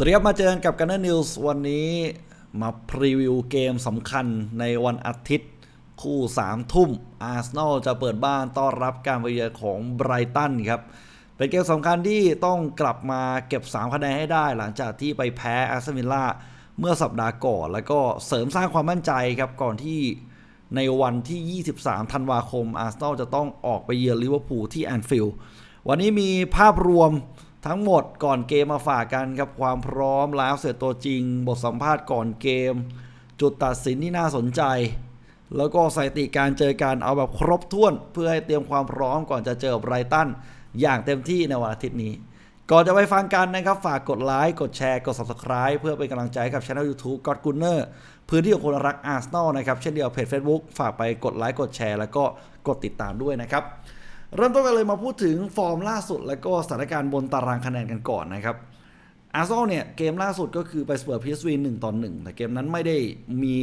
สวัสดีครับ มาเจอกันกับ Gunner News วันนี้มาพรีวิวเกมสำคัญในวันอาทิตย์ คู่ 3 ทุ่มอาร์เซนอลจะเปิดบ้านต้อนรับการไปเยือนของไบรตันครับ เป็นเกมสำคัญที่ต้องกลับมาเก็บ 3 คะแนนให้ได้หลังจากที่ไปแพ้อาร์เซนวิลล่าเมื่อสัปดาห์ก่อน แล้วก็เสริมสร้างความมั่นใจครับก่อนที่ในวันที่ 23 ธันวาคมอาร์เซนอลจะต้องออกไปเยือนลิเวอร์พูลที่แอนฟิลด์วันนี้มีภาพรวม ทั้งหมดก่อนเกมมาฝากกันครับความพร้อมแล้วเสร็จตัวจริง บทสัมภาษณ์ก่อนเกม จุดตัดสินที่น่าสนใจ แล้วก็สถิติการเจอกันเอาแบบครบถ้วน เพื่อให้เตรียมความพร้อมก่อนจะเจอไบรตันอย่างเต็มที่ในวันอาทิตย์นี้ ก่อนจะไปฟังกันนะครับ ฝากกดไลค์กดแชร์กด Subscribe เพื่อเป็นกำลังใจกับช่อง YouTube ก o ดกุนเนอร์พื้นที่ของคนรักอาร์เซนอลนะครับเช่นเดียวเพจ Facebook ฝากไปกดไลค์กดแชร์แล้วก็กดติดตามด้วยนะครับ เริ่มต้นกันเลยมาพูดถึงฟอร์มล่าสุด แล้วก็สถานการณ์บนตารางคะแนนกันก่อนนะครับอาร์เซนอลเนี่ยเกมล่าสุดก็คือไปเสมอพีเอสวีหนึ่งต่อหนึ่งแต่เกมนั้นไม่ได้มี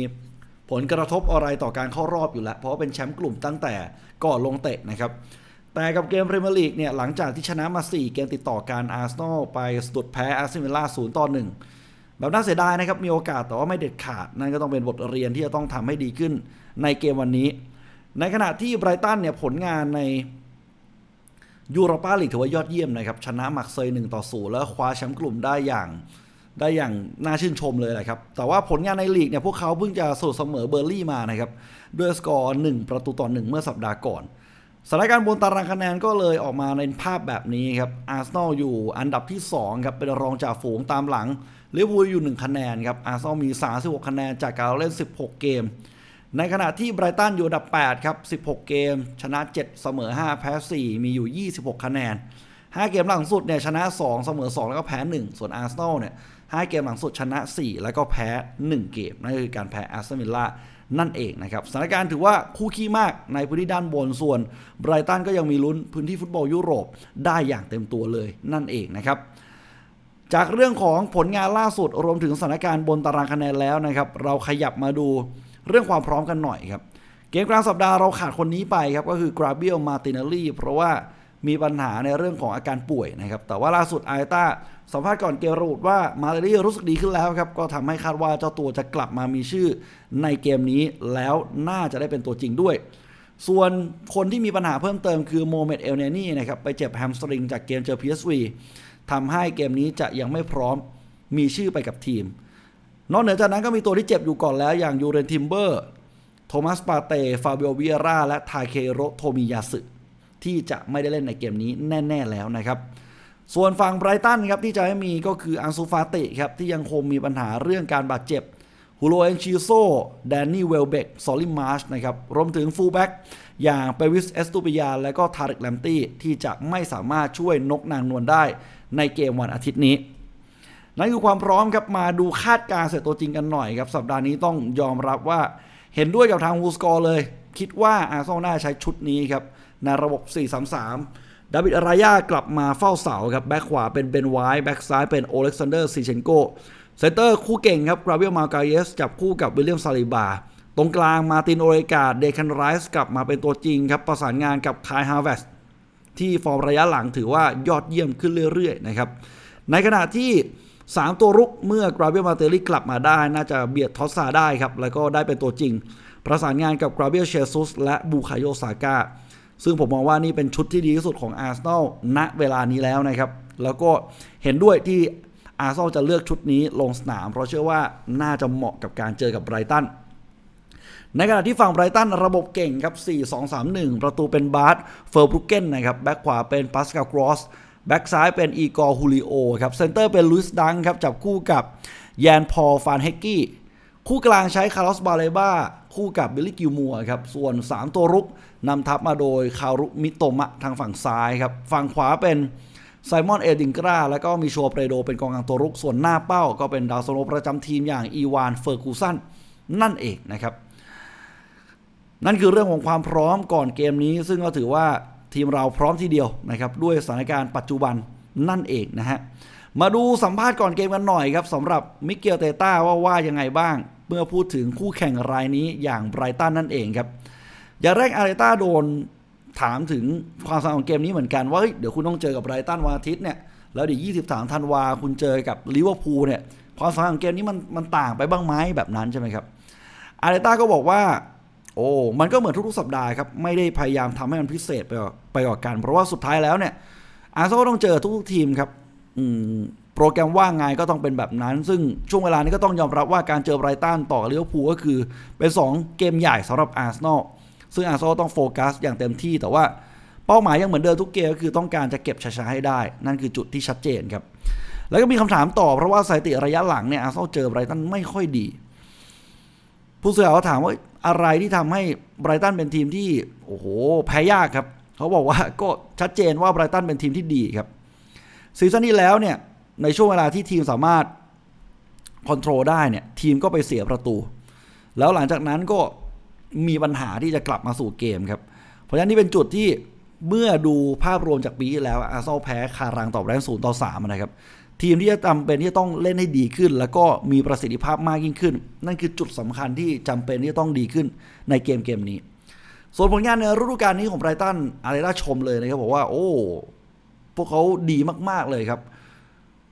ผลกระทบอะไรต่อการเข้ารอบอยู่แล้ว เพราะว่าเป็นแชมป์กลุ่มตั้งแต่ก่อนลงเตะนะครับ แต่กับเกมพรีเมียร์ลีกเนี่ยหลังจากที่ชนะมา 4 เกมติดต่อการอาร์เซนอลไปสะดุดแพ้อาร์เซนวิลล่า0ต่อ1แบบน่าเสียดายนะครับมีโอกาสแต่ว่าไม่เด็ดขาด นั่นก็ต้องเป็นบทเรียนที่จะต้องทำให้ดีขึ้นในเกมวันนี้ ในขณะที่ไบรตันเนี่ยผลงานใน ยูโรปาลีกถือว่ายอดเยี่ยมนะครับ ชนะมักเซย1ต่อ0แล้วคว้าแชมป์กลุ่มได้อย่างได้อย่างน่าชื่นชมเลยแหละครับ แต่ว่าผลงานในลีกเนี่ยพวกเขาเพิ่งจะสดเสมอเบอร์ลี่มานะครับ ด้วยสกอร์ 1 ประตูต่อ 1 เมื่อสัปดาห์ก่อน สถานการณ์บนตารางคะแนนก็เลยออกมาในภาพแบบนี้ครับ อาร์เซนอลอยู่อันดับที่ 2 ครับ เป็นรองจากฝูงตามหลังลิเวอร์พูลอยู่ 1 คะแนนครับ อาร์เซนอลมี 36 คะแนนจากการเล่น 16 เกม ในขณะที่ไบรตันอยู่อันดับ 8 ครับ 16 เกม ชนะ 7 เสมอ 5 แพ้ 4 มีอยู่ 26 คะแนน 5 เกมหลังสุดเนี่ยชนะ 2 เสมอ 2 แล้วก็แพ้ 1 ส่วนอาร์เซนอลเนี่ย 5 เกมหลังสุดชนะ 4 แล้วก็แพ้ 1 เกม นั่นก็คือการแพ้อาร์เซนวิลล่านั่นเองนะครับ สถานการณ์ถือว่าคู่ขี้มากในพื้นที่ด้านบนส่วนไบรตันก็ยังมีลุ้นพื้นที่ฟุตบอลยุโรปได้อย่างเต็มตัวเลยนั่นเองนะครับจากเรื่องของผลงานล่าสุดรวมถึงสถานการณ์บนตารางคะแนนแล้วนะครับเราขยับมาดู เรื่องความพร้อมกันหน่อยครับ เกมกลางสัปดาห์เราขาดคนนี้ไปครับ ก็คือกราเบียลมาตินาลีเพราะว่ามีปัญหาในเรื่องของอาการป่วยนะครับ แต่ว่าล่าสุดไอต้าสัมภาษณ์ก่อนเกมระบุว่ามาตินาลีรู้สึกดีขึ้นแล้วครับ ก็ทำให้คาดว่าเจ้าตัวจะกลับมามีชื่อในเกมนี้แล้วน่าจะได้เป็นตัวจริงด้วยส่วนคนที่มีปัญหาเพิ่มเติมคือโมเมดเอลเนนี่นะครับไปเจ็บแฮมสตริงจากเกมเจอ PSV ทำให้เกมนี้จะยังไม่พร้อมมีชื่อไปกับทีม นอกเหนือจากนั้นก็มีตัวที่เจ็บอยู่ก่อนแล้วอย่างยูเรนทิมเบอร์โทมัสปาเต ฟาเบโอเวียร่าและทาเคโรโทมิยาสึที่จะไม่ได้เล่นในเกมนี้แน่ ๆ แล้วนะครับ ส่วนฝั่งไบรตันครับที่จะให้มีก็คืออังซูฟาติครับที่ยังคงมีปัญหาเรื่องการบาดเจ็บฮูโรเอนชิโซแดนนี่เวลเบกซอลิมาร์ชนะครับรวมถึงฟูลแบ็กอย่างเปวิสเอสตูปิยา และก็ทาริกแลมตี้ที่จะไม่สามารถช่วยนกนางนวลได้ในเกมวันอาทิตย์นี้ นั่นคือความพร้อมครับมาดูคาดการณ์เสร็จตัวจริงกันหน่อยครับสัปดาห์นี้ต้องยอมรับว่าเห็นด้วยกับทางฮูสกอร์เลย คิดว่าอาร์เซนอลน่าใช้ชุดนี้ครับในระบบ 4-3-3 ดาวิดอารายากลับมาเฝ้าเสาครับแบ็คขวาเป็นเบนไวท์แบ็คซ้ายเป็นโอเล็กซานเดอร์ซีเชนโกเซนเตอร์คู่เก่งครับกราเบียลมาการเยสจับคู่กับวิลเลียมซาลิบา ตรงกลางมาตินโอเรกาเดคันไรส์กลับมาเป็นตัวจริงครับประสานงานกับคายฮาเวสที่ฟอร์มระยะหลังถือว่ายอดเยี่ยมขึ้นเรื่อยๆนะครับในขณะที่ 3 ตัวรุกเมื่อกราเบียลมาเตอรี่กลับมาได้ น่าจะเบียดทอสซาได้ครับ แล้วก็ได้เป็นตัวจริง ประสานงานกับกราเบียลเชซุสและบูคาโยซาก้าซึ่งผมมองว่านี่เป็นชุดที่ดีที่สุดของอาร์เซนอลณเวลานี้แล้วนะครับ แล้วก็เห็นด้วยที่อาร์เซนอลจะเลือกชุดนี้ลงสนาม เพราะเชื่อว่าน่าจะเหมาะกับการเจอกับไบรตันในขณะที่ฝั่งไบรตันระบบเก่งครับ 4-2-3-1 ประตูเป็นบาร์ดเฟอร์บรุกเกนนะครับ แบ็คขวาเป็นปัสกาลกรอส แบ็กซ้ายเป็นอีกอร์ฮูลิโอครับเซนเตอร์เป็นลุยส์ดังครับจับคู่กับแยนพอลฟานเฮกกี้คู่กลางใช้คาร์ลอสบาเลบ้าคู่กับบิลลี่กิลมัวครับส่วน 3 ตัวรุกนำทัพมาโดยคารุมิโตมะทางฝั่งซ้ายครับฝั่งขวาเป็นไซมอนเอดิงกราแล้วก็มีโชเปรโดเป็นกองกลางตัวรุก ส่วนหน้าเป้าก็เป็นดาวโซโลประจำทีมอย่างอีวานเฟอร์กูสันนั่นเองนะครับ นั่นคือเรื่องของความพร้อมก่อนเกมนี้ ซึ่งก็ถือว่า ทีมเราพร้อมทีเดียวนะครับด้วยสถานการณ์ปัจจุบันนั่นเองนะฮะมาดูสัมภาษณ์ก่อนเกมกันหน่อยครับสำหรับมิเกลเตต้าว่าว่ายังไงบ้าง เมื่อพูดถึงคู่แข่งรายนี้อย่างไบรตันนั่นเองครับอย่างแรกอาริต้าโดนถามถึงความสำคัญของเกมนี้เหมือนกันว่าเฮ้ยเดี๋ยวคุณต้องเจอกับไบรตันวันอาทิตย์เนี่ยแล้วเดี๋ยว 23 ธันวาคุณเจอกับลิเวอร์พูลเนี่ยความสำคัญของเกมนี้มันมันต่างไปบ้างไหมแบบนั้นใช่ไหมครับอาร์เตต้าก็บอกว่า โอ้ มันก็เหมือนทุกๆสัปดาห์ครับ ไม่ได้พยายามทำให้มันพิเศษไปกว่าไปกว่ากัน เพราะว่าสุดท้ายแล้วเนี่ย อาร์เซนอลก็ต้องเจอทุกๆทีมครับอืมโปรแกรมว่าไงก็ต้องเป็นแบบนั้น ซึ่งช่วงเวลานี้ก็ต้องยอมรับว่าการเจอไบรตันต่อกับลิเวพูก็คือ เป็น 2 เกมใหญ่สำหรับอาร์เซนอลซึ่งอาร์เซนอลต้องโฟกัสอย่างเต็มที่ แต่ว่าเป้าหมายยังเหมือนเดิมทุกเกมก็คือต้องการจะเก็บชัยชนะให้ได้ นั่นคือจุดที่ชัดเจนครับ แล้วก็มีคำถามต่อเพราะว่าสถิติระยะหลังเนี่ยอาร์เซนอลเจอไบรตันไม่ค่อยดี ผู้สื่อข่าวก็ถามว่าอะไรที่ทำให้ไบรตันเป็นทีมที่โอ้โหแพ้ยากครับ เขาบอกว่าก็ชัดเจนว่าไบรตันเป็นทีมที่ดีครับซีซั่นที่แล้วเนี่ยในช่วงเวลาที่ทีมสามารถคอนโทรลได้เนี่ยทีมก็ไปเสียประตู แล้วหลังจากนั้นก็มีปัญหาที่จะกลับมาสู่เกมครับ เพราะฉะนั้นนี่เป็นจุดที่เมื่อดูภาพรวมจากปีที่แล้วอาร์เซนอลแพ้คารังต่อแรงศูนย์ต่อสามนะครับ ทีมที่จะจำเป็นที่จะต้องเล่นให้ดีขึ้น แล้วก็มีประสิทธิภาพมากยิ่งขึ้น นั่นคือจุดสำคัญที่จำเป็นที่จะต้องดีขึ้นในเกมเกมนี้ ส่วนผลงานในฤดูกาลนี้ของไบรตันอาร์เราชมเลยนะครับบอกว่า โอ้พวกเขาดีมากๆเลยครับ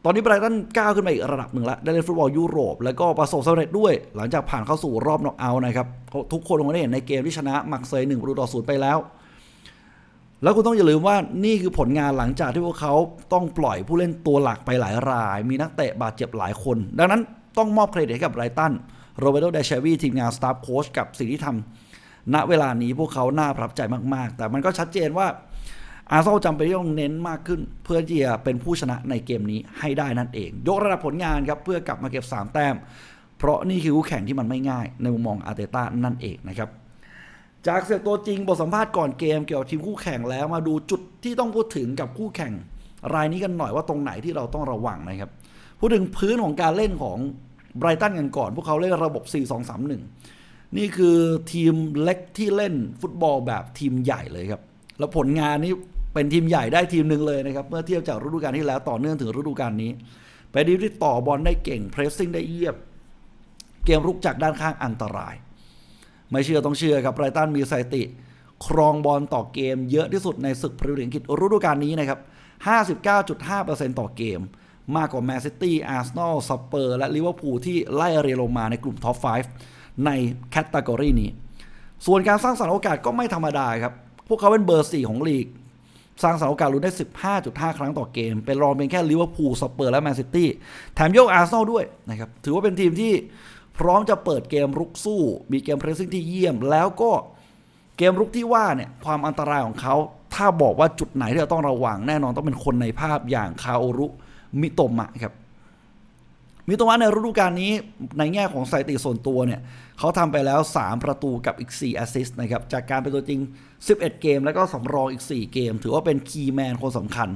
ตอนนี้ไบรตันก้าวขึ้นมาอีกระดับหนึ่งแล้วได้เล่นฟุตบอลยุโรป แล้วก็ประสบสำเร็จด้วย หลังจากผ่านเข้าสู่รอบน็อกเอาท์นะครับทุกคนคงได้เห็นในเกมที่ชนะมักเซย์หนึ่งประตูต่อศูนย์ไปแล้ว แล้วคุณต้องอย่าลืมว่านี่คือผลงานหลังจากที่พวกเขาต้องปล่อยผู้เล่นตัวหลักไปหลายราย มีนักเตะบาดเจ็บหลายคน ดังนั้นต้องมอบเครดิตให้กับไรตันโรเบโตเดชวีทีมงานสตาฟโค้ชกับสิ่งที่ทำณเวลานี้พวกเขาน่าประทับใจมากๆ แต่มันก็ชัดเจนว่าอาร์เซนอลจำเป็นต้องเน้นมากขึ้น เพื่อที่จะเป็นผู้ชนะในเกมนี้ให้ได้นั่นเอง ยกระดับผลงานครับเพื่อกลับมาเก็บ 3 แต้ม เพราะนี่คือคู่แข่งที่มันไม่ง่ายในมุมมองอาร์เตต้านั่นเองนะครับ จากเสียตัวจริงบทสัมภาษณ์ก่อนเกมเกี่ยวกับทีมคู่แข่งแล้วมาดูจุดที่ต้องพูดถึงกับคู่แข่ง รายนี้กันหน่อยว่าตรงไหนที่เราต้องระวังนะครับ พูดถึงพื้นของการเล่นของไบรตันกันก่อน พวกเขาเล่นระบบ 4-2-3-1 นี่คือทีมเล็กที่เล่นฟุตบอลแบบทีมใหญ่เลยครับ แล้วผลงานนี้เป็นทีมใหญ่ได้ทีมหนึ่งเลยนะครับ เมื่อเทียบจากฤดูกาลที่แล้วต่อเนื่องถึงฤดูกาลนี้ไปดีที่ต่อบอลได้เก่งเพรสซิ่งได้เยียบ เกมรุกจากด้านข้างอันตราย ไม่เชื่อต้องเชื่อครับไบรตันมีสถิติ ครองบอลต่อเกมเยอะที่สุดในศึกพรีเมียร์ลีกฤดูกาลนี้นะครับ 59.5%ต่อเกม มากกว่าแมนซิตี้ อาร์เซนอล สเปอร์ และลิเวอร์พูลที่ไล่เรียลงมาในกลุ่มท็อป 5 ในแคตตากรีนี้ ส่วนการสร้างสรรค์โอกาสก็ไม่ธรรมดาครับ พวกเขาเป็นเบอร์ 4 ของลีก สร้างสรรค์โอกาสลุ้นได้ 15.5 ครั้งต่อเกม เป็นรองเป็นแค่ลิเวอร์พูล สเปอร์ และแมนซิตี้ แถมโยกอาร์เซนอลด้วยนะครับ ถือว่าเป็นทีมที่ พร้อมจะเปิดเกมรุกสู้ มีเกมเพรสซิ่งที่เยี่ยม แล้วก็เกมรุกที่ว่าเนี่ยความอันตรายของเขา ถ้าบอกว่าจุดไหนที่เราต้องระวังแน่นอนต้องเป็นคนในภาพอย่างคาโอรุมิโตมะครับมิโตมะในฤดูกาลนี้ในแง่ของสถิติส่วนตัวเนี่ยเขาทำไปแล้ว 3 ประตูกับอีก 4 แอสซิสต์นะครับ จากการเป็นตัวจริง 11 เกม แล้วก็สำรองอีก 4 เกม ถือว่าเป็นคีย์แมนคนสำคัญ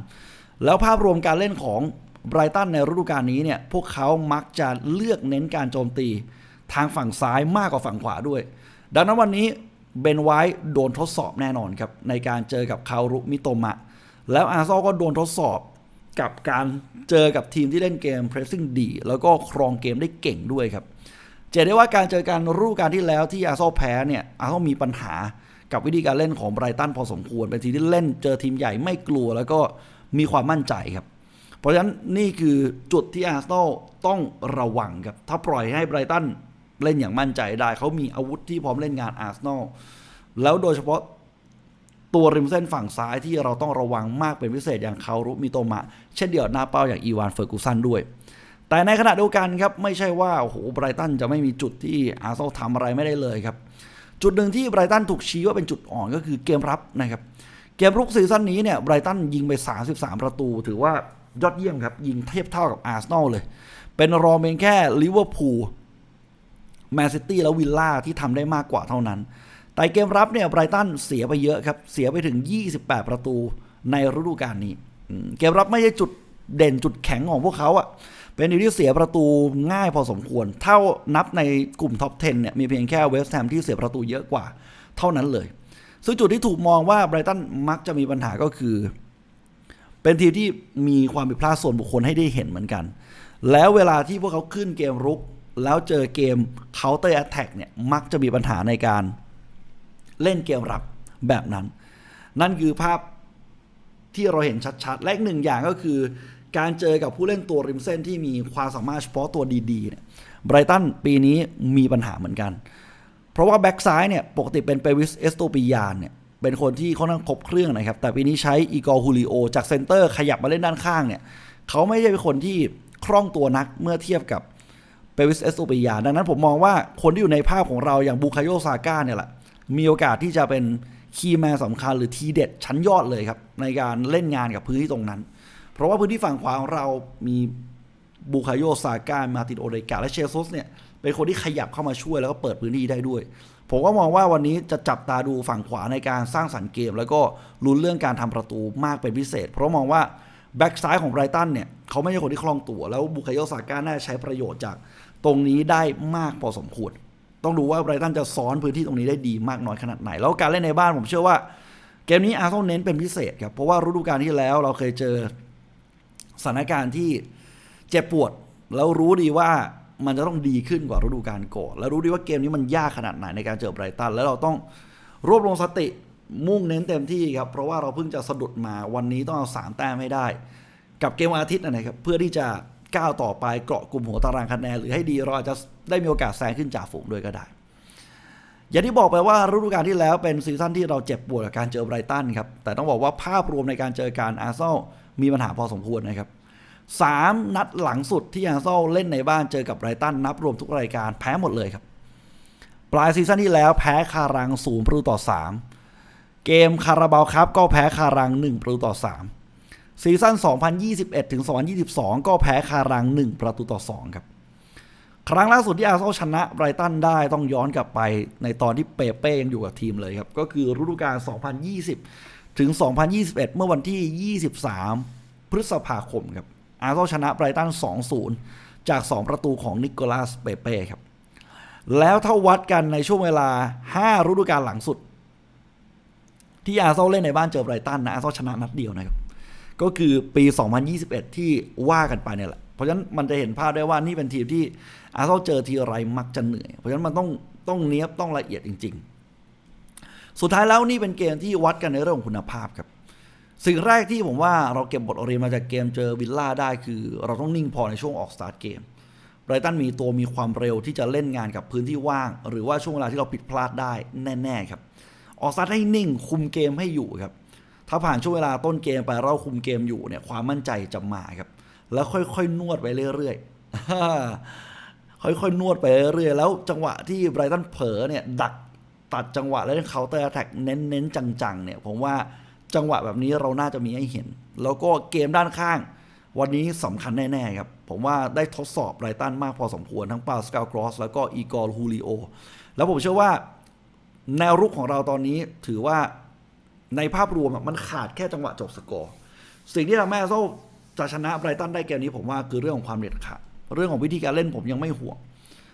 แล้วภาพรวมการเล่นของ ไบรตันในฤดูกาลนี้เนี่ยพวกเขามักจะเลือกเน้นการโจมตีทางฝั่งซ้ายมากกว่าฝั่งขวาด้วย ดังนั้นวันนี้เบนไวท์โดนทดสอบแน่นอนครับในการเจอกับคารุมิโตมะ แล้วอาร์ซอลก็โดนทดสอบกับการเจอกับทีมที่เล่นเกมเพรสซิ่งดี แล้วก็ครองเกมได้เก่งด้วยครับเจได้ว่าการเจอการรูปการที่แล้วที่อาร์ซอลแพ้เนี่ยอาร์เซอลมีปัญหากับวิธีการเล่นของไบรตันพอสมควร เป็นทีมที่เล่นเจอทีมใหญ่ไม่กลัว แล้วก็มีความมั่นใจครับ เพราะฉะนั้นนี่คือจุดที่อาร์เซนอลต้องระวังครับ ถ้าปล่อยให้ไบรตันเล่นอย่างมั่นใจได้เขามีอาวุธที่พร้อมเล่นงานอาร์เซนอลแล้วโดยเฉพาะตัวริมเส้นฝั่งซ้ายที่เราต้องระวังมากเป็นพิเศษอย่างคารุมิโตมะ เช่นเดียวหน้าเป้าอย่างอีวานเฟอร์กูสันด้วย แต่ในขณะเดียวกันครับ ไม่ใช่ว่าโอ้โหไบรตันจะไม่มีจุดที่อาร์เซนอลทำอะไรไม่ได้เลยครับ จุดหนึ่งที่ไบรตันถูกชี้ว่าเป็นจุดอ่อนก็คือเกมรับนะครับเกมรุกซีซั่นนี้เนี่ยไบรตันยิงไป 33 ประตู ถือว่า ยอดเยี่ยมครับ ยิงเทียบเท่ากับอาร์เซนอลเลย เป็นรองเป็นแค่ลิเวอร์พูลแมนซิตี้และวิลล่าที่ทำได้มากกว่าเท่านั้น แต่เกมรับเนี่ยไบรตันเสียไปเยอะครับ เสียไปถึง 28 ประตูในฤดูกาลนี้ เกมรับไม่ใช่จุดเด่นจุดแข็งของพวกเขาอะเป็นทีมที่เสียประตูง่ายพอสมควร เท่านับในกลุ่มท็อป 10 เนี่ยมีเพียงแค่เวสต์แฮมที่เสียประตูเยอะกว่าเท่านั้นเลย ซึ่งจุดที่ถูกมองว่าไบรตันมักจะมีปัญหาก็คือ เป็นทีมที่มีความผิดพลาดส่วนบุคคลให้ได้เห็นเหมือนกัน แล้วเวลาที่พวกเขาขึ้นเกมรุก แล้วเจอเกม counter attack เนี่ยมักจะมีปัญหาในการเล่นเกมรับแบบนั้น นั่นคือภาพที่เราเห็นชัดๆ และอีกหนึ่งอย่างก็คือ การเจอกับผู้เล่นตัวริมเส้นที่มีความสามารถเฉพาะตัวดีๆเนี่ยไบรตันปีนี้มีปัญหาเหมือนกัน เพราะว่าแบ็กซ้ายเนี่ยปกติเป็นเปวิสเอสโตปิยานเนี่ย เป็นคนที่ค่อนข้างครบเครื่องนะครับ แต่ปีนี้ใช้อีกอร์ฮูลิโอจากเซนเตอร์ขยับมาเล่นด้านข้างเนี่ย เขาไม่ใช่เป็นคนที่คล่องตัวนักเมื่อเทียบกับเปวิสเอสโตปิยา ดังนั้นผมมองว่าคนที่อยู่ในภาพของเราอย่างบูคาโยซาก้าเนี่ยแหละ มีโอกาสที่จะเป็นคีย์แมนสำคัญหรือทีเด็ดชั้นยอดเลยครับ ในการเล่นงานกับพื้นที่ตรงนั้น เพราะว่าพื้นที่ฝั่งขวาของเรามีบูคาโยซาก้ามาตินโอเดกาและเชซุสเนี่ยเป็นคนที่ขยับเข้ามาช่วยแล้วก็เปิดพื้นที่ได้ด้วย ผมก็มองว่าวันนี้จะจับตาดูฝั่งขวาในการสร้างสรรค์เกม แล้วก็ลุ้นเรื่องการทำประตูมากเป็นพิเศษ เพราะมองว่าแบ็กซ้ายของไบรตันเนี่ยเขาไม่ใช่คนที่คล่องตัว แล้วบุคาโยซาก้าน่าจะใช้ประโยชน์จากตรงนี้ได้มากพอสมควร ต้องดูว่าไบรตันจะซ้อนพื้นที่ตรงนี้ได้ดีมากน้อยขนาดไหน แล้วการเล่นในบ้านผมเชื่อว่า เกมนี้อาร์เซนอลเน้นเป็นพิเศษครับเพราะว่าฤดูกาลที่แล้วเราเคยเจอสถานการณ์ที่เจ็บปวด แล้วรู้ดีว่า มันจะต้องดีขึ้นกว่าฤดูกาลก่อน แล้วรู้ดีว่าเกมนี้มันยากขนาดไหนในการเจอไบรตัน แล้วเราต้องรวบรวมสติมุ่งเน้นเต็มที่ครับ เพราะว่าเราเพิ่งจะสะดุดมาวันนี้ต้องเอาสามแต้มให้ได้ กับเกมวันอาทิตย์นะครับเพื่อที่จะก้าวต่อไปเกาะกลุ่มหัวตารางคะแนนหรือให้ดีเราอาจจะได้มีโอกาสแซงขึ้นจากฝูงด้วยก็ได้ อย่างที่บอกไปว่าฤดูกาลที่แล้วเป็นซีซั่นที่เราเจ็บปวดกับการเจอไบรตันครับแต่ต้องบอกว่าภาพรวมในการเจอการอาร์เซนอลมีปัญหาพอสมควรนะครับ สามนัดหลังสุดที่อาร์เซนอลเล่นในบ้านเจอกับไรตันนับรวมทุกรายการแพ้หมดเลยครับ ปลายซีซั่นที่แล้วแพ้คารังศูนย์ประตูต่อ 3 เกมคาราบาวครับก็แพ้คารัง 1 ประตูต่อ 3 ซีซั่น 2021ถึง2022 ก็แพ้คารัง 1 ประตูต่อ 2 ครับ ครั้งล่าสุดที่อาร์เซนอลชนะไบรตันได้ต้องย้อนกลับไปในตอนที่เปเป้ยังอยู่กับทีมเลยครับก็คือฤดูกาล 2020 ถึง 2021 เมื่อวันที่ 23 พฤษภาคมครับ อาร์เซนอลชนะไบรตัน 2-0 จาก 2 ประตูของนิโคลัสเปเป้ครับ แล้วถ้าวัดกันในช่วงเวลา 5 ฤดูกาลหลังสุด ที่อาร์เซนอลเล่นในบ้านเจอไบรตันนะอาร์เซนอลชนะนัดเดียวนะครับ ก็คือปี 2021 ที่ว่ากันไปเนี่ยแหละ เพราะฉะนั้นมันจะเห็นภาพได้ว่านี่เป็นทีมที่อาร์เซนอลเจอทีไรมักจะเหนื่อย เพราะฉะนั้นมันต้องต้องเนี้ยบต้องละเอียดจริง ๆ สุดท้ายแล้วนี่เป็นเกมที่วัดกันในเรื่องของคุณภาพครับ สิ่งแรกที่ผมว่าเราเก็บบทเรียนมาจากเกมเจอวิลล่าได้คือเราต้องนิ่งพอในช่วงออกสตาร์ทเกมไบรตันมีตัวมีความเร็วที่จะเล่นงานกับพื้นที่ว่าง หรือว่าช่วงเวลาที่เราผิดพลาดได้แน่ ๆ ครับ ออกสตาร์ทให้นิ่งคุมเกมให้อยู่ครับ ถ้าผ่านช่วงเวลาต้นเกมไปเราคุมเกมอยู่เนี่ยความมั่นใจจะมาครับ แล้วค่อยๆนวดไปเรื่อยๆค่อยๆนวดไปเรื่อยๆแล้วจังหวะที่ไบรตันเผลอเนี่ยดักตัดจังหวะแล้วเคาน์เตอร์แท็กเน้นๆจังๆเนี่ยผมว่า จังหวะแบบนี้เราน่าจะมีให้เห็น แล้วก็เกมด้านข้าง วันนี้สำคัญแน่ ๆ ครับ ผมว่าได้ทดสอบไรตันมากพอสมควร ทั้งปาสกาลกรอส แล้วก็อีกอร์ฮูลิโอ แล้วผมเชื่อว่าแนวรุกของเราตอนนี้ถือว่าในภาพรวมมันขาดแค่จังหวะจบสกอร์สิ่งที่ทำให้อาร์ซนอลจะชนะไบรตันได้เกมนี้ผมว่าคือเรื่องของความเด็ดขาดเรื่องของวิธีการเล่นผมยังไม่ห่วง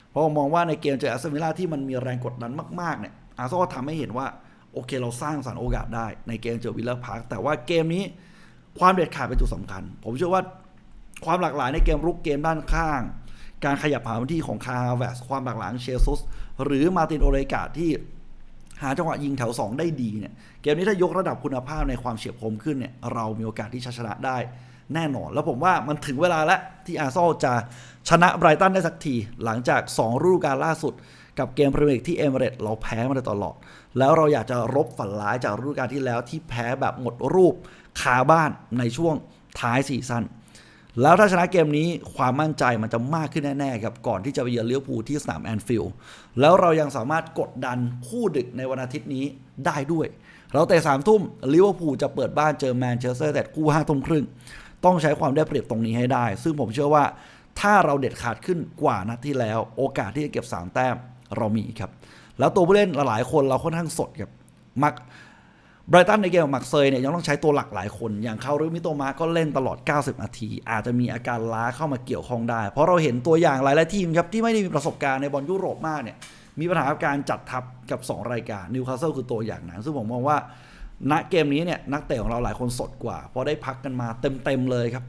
เพราะผมมองว่าในเกมเจอแอสตันวิลล่าที่มันมีแรงกดดันมากๆเนี่ยอาร์ซนอลทำให้เห็นว่า โอเคเราสร้างสรรค์โอกาสได้ในเกมเจอวิลล่าพาร์คแต่ว่าเกมนี้ความเด็ดขาดเป็นจุดสำคัญ ผมเชื่อว่าความหลากหลายในเกมรุกเกมด้านข้าง การขยับหาพื้นที่ของคาร์แวสความหลากหลายเชซุสหรือมาตินโอเรกาที่หาจังหวะยิงแถว 2 ได้ดีเนี่ยเกมนี้ถ้ายกระดับคุณภาพในความเฉียบคมขึ้นเนี่ยเรามีโอกาสที่จะชนะได้แน่นอน แล้วผมว่ามันถึงเวลาแล้วที่อาร์ซอลจะชนะไบรตันได้สักที หลังจาก 2 ฤดูกาลล่าสุด กับเกมพรีเมียร์ลีกที่เอมิเรต์เราแพ้มาโดยตลอด แล้วเราอยากจะรบฝันร้ายจากฤดูกาลที่แล้วที่แพ้แบบหมดรูปคาบ้านในช่วงท้ายซีซั่นแล้วถ้าชนะเกมนี้ความมั่นใจมันจะมากขึ้นแน่ๆครับก่อนที่จะไปเยือนเลี้ยวภูลที่สนามแอนฟิลด์แล้วเรายังสามารถกดดันคู่ดึกในวันอาทิตย์นี้ได้ด้วย เราเตะสามทุ่มลิเวอร์พูลจะเปิดบ้านเจอแมนเชสเตอร์แต่คู่ห้าทุ่มครึ่ง ต้องใช้ความได้เปรียบตรงนี้ให้ได้ ซึ่งผมเชื่อว่าถ้าเราเด็ดขาดขึ้นกว่านัดที่แล้ว โอกาสที่จะเก็บ 3 แต้ม เรามีครับ แล้วตัวผู้เล่นหลายๆคนเราค่อนข้างสดครับมักไบรตันในเกมมักเซยเนี่ยยังต้องใช้ตัวหลักหลายคน อย่างเขาหรือมิโตมาก็เล่นตลอด 90 นาที อาจจะมีอาการล้าเข้ามาเกี่ยวข้องได้ เพราะเราเห็นตัวอย่างหลายๆทีมครับที่ไม่ได้มีประสบการณ์ในบอลยุโรปมากเนี่ยมีปัญหากับการจัดทัพกับ 2 รายการนิวคาสเซิลคือตัวอย่างนั้นซึ่งผมมองว่าณเกมนี้เนี่ยนักเตะของเราหลายคนสดกว่า เพราะได้พักกันมาเต็ม ๆ เลยครับ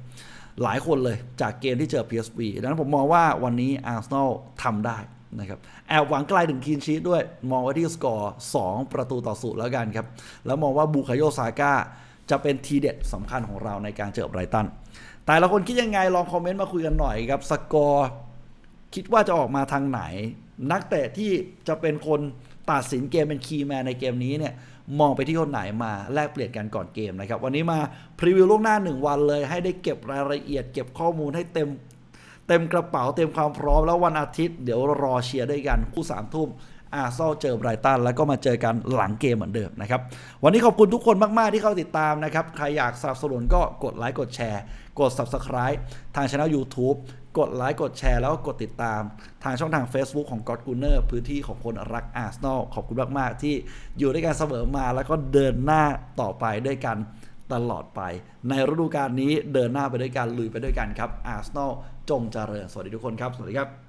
หลายคนเลยจากเกมที่เจอ PSV ดังนั้นผมมองว่าวันนี้อาร์เซนอลทำได้ นะครับแอบหวังไกลถึงคีนชีตด้วย มองไว้ที่สกอร์ 2 ประตูต่อศูนย์แล้วกันครับ แล้วมองว่าบูคาโยซาก้าจะเป็นทีเด็ดสำคัญของเราในการเจอไบรตัน แต่ละคนคิดยังไงลองคอมเมนต์มาคุยกันหน่อยครับ สกอร์ คิดว่าจะออกมาทางไหน นักเตะที่จะเป็นคนตัดสินเกมเป็นคีย์แมนในเกมนี้เนี่ยมองไปที่คนไหนมาแลกเปลี่ยนกันก่อนเกมนะครับ วันนี้มาพรีวิวล่วงหน้า 1 วันเลย ให้ได้เก็บรายละเอียด เก็บข้อมูลให้เต็ม เต็มกระเป๋าเต็มความพร้อมแล้ววันอาทิตย์เดี๋ยวรอเชียร์ด้วยกันคู่สามทุ่มอาร์เซนอลเจอไบรตันแล้วก็มาเจอกันหลังเกมเหมือนเดิมนะครับ วันนี้ขอบคุณทุกคนมาก ๆ ที่เข้าติดตามนะครับ ใครอยากสนับสนุนก็กดไลค์กดแชร์ กด Subscribe ทางช่อง YouTube กดไลค์กดแชร์แล้วก็กดติดตาม ทางช่องทาง Facebook ของ God g u n n e r พื้นที่ของคนรักอาร์เซนอลขอบคุณมาก ๆ ที่อยู่ด้วยกันเสมอมาแล้วก็เดินหน้าต่อไปด้วยกัน ตลอดไป ในฤดูกาลนี้เดินหน้าไปด้วยกันลุยไปด้วยกันครับอาร์เซนอลจงเจริญสวัสดีทุกคนครับ สวัสดีครับ